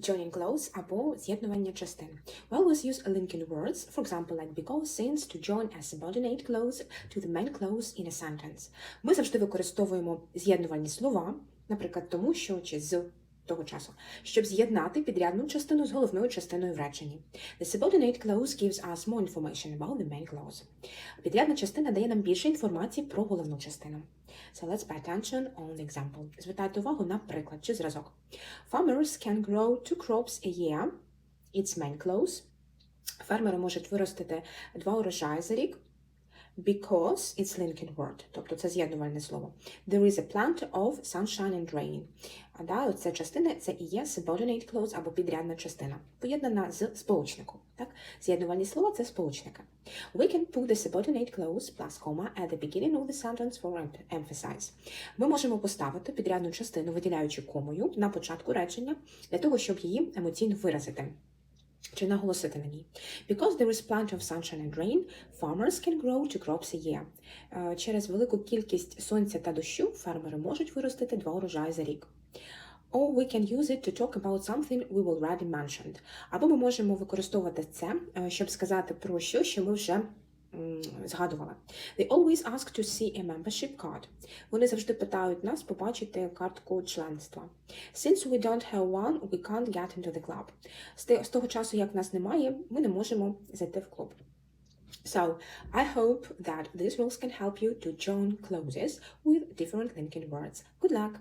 joining clause або з'єднування частин. We always use linking words, for example, like because, since, to join a subordinate clause to the main clause in a sentence. Ми завжди використовуємо з'єднувальні слова, наприклад, тому що чи з того часу, щоб з'єднати підрядну частину з головною частиною в реченні. The subordinate clause gives us more information about the main clause. Підрядна частина дає нам більше інформації про головну частину. So let's pay attention on the example. Звертайте увагу на приклад чи зразок. Farmers can grow two crops a year. It's main clause. Фермери можуть виростити два урожаї за рік. Because it's linking word, тобто це з'єднувальне слово. There is a plant of sunshine and rain. А да, оця частина це і є subordinate clause або підрядна частина, поєднана з сполучником. Так? З'єднувальні слова це сполучники. We can put the subordinate clause plus comma at the beginning of the sentence for em- emphasis. Ми можемо поставити підрядну частину, виділяючи комою на початку речення, для того, щоб її емоційно виразити. Чи наголосити на ній. Because there is plenty of sunshine and rain, farmers can grow two crops a year. Е, Через велику кількість сонця та дощу фермери можуть виростити два урожаї за рік. Or we can use it to talk about something we already mentioned. Або ми можемо використовувати це, е, щоб сказати про що, що ми вже м, згадували. They always ask to see a membership card. Вони завжди питають нас побачити картку членства. Since we don't have one, we can't get into the club. З того часу, як нас немає, ми не можемо зайти в клуб. So, I hope that these rules can help you to join clauses with different linking words. Good luck!